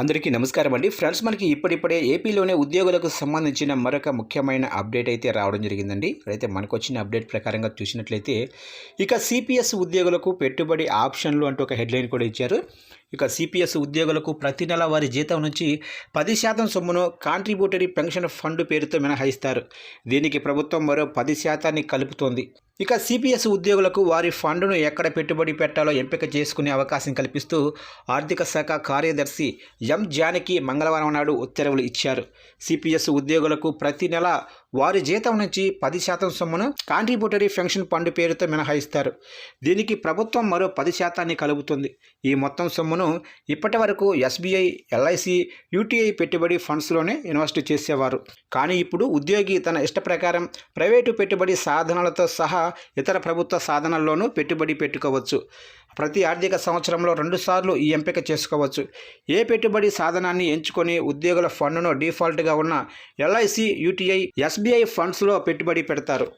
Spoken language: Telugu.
అందరికీ నమస్కారం అండి. ఫ్రెండ్స్ మనకి ఇప్పుడిప్పుడే ఏపీలోనే ఉద్యోగులకు సంబంధించిన మరొక ముఖ్యమైన అప్డేట్ అయితే రావడం జరిగిందండి. అయితే మనకు వచ్చిన అప్డేట్ ప్రకారంగా చూసినట్లయితే ఇక సిపిఎస్ ఉద్యోగులకు పెట్టుబడి ఆప్షన్లు అంటూ ఒక హెడ్లైన్ కూడా ఇచ్చారు. ఇక సిపిఎస్ ఉద్యోగులకు ప్రతి నెల వారి జీతం నుంచి పది శాతం సొమ్మును కాంట్రిబ్యూటరీ పెన్షన్ ఫండ్ పేరుతో మినహాయిస్తారు. దీనికి ప్రభుత్వం మరో పది శాతాన్ని కలుపుతోంది. ఇక సిపిఎస్ ఉద్యోగులకు వారి ఫండ్ను ఎక్కడ పెట్టుబడి పెట్టాలో ఎంపిక చేసుకునే అవకాశం కల్పిస్తూ ఆర్థిక శాఖ కార్యదర్శి ఎం జానకి మంగళవారం నాడు ఉత్తర్వులు ఇచ్చారు. సిపిఎస్ ఉద్యోగులకు ప్రతి నెల వారి జీతం నుంచి పది శాతం సొమ్మును కాంట్రిబ్యూటరీ పెన్షన్ ఫండ్ పేరుతో మినహాయిస్తారు. దీనికి ప్రభుత్వం మరో పది శాతాన్ని కలుపుతుంది. ఈ మొత్తం సొమ్మును ఇప్పటి వరకు ఎస్బీఐ ఎల్ఐసి యూటీఐ పెట్టుబడి ఫండ్స్లోనే ఇన్వెస్ట్ చేసేవారు. కానీ ఇప్పుడు ఉద్యోగి తన ఇష్ట ప్రకారం ప్రైవేటు పెట్టుబడి సాధనాలతో సహా ఇతర ప్రభుత్వ సాధనాల్లోనూ పెట్టుబడి పెట్టుకోవచ్చు. ప్రతి ఆర్థిక సంవత్సరంలో రెండుసార్లు ఈ ఎంపిక చేసుకోవచ్చు. ఏ పెట్టుబడి సాధనాన్ని ఎంచుకొని ఉద్యోగుల ఫండ్ను డిఫాల్ట్గా ఉన్న ఎల్ఐసి యూటీఐ ఎస్బీఐ ఫండ్స్లో పెట్టుబడి పెడతారు?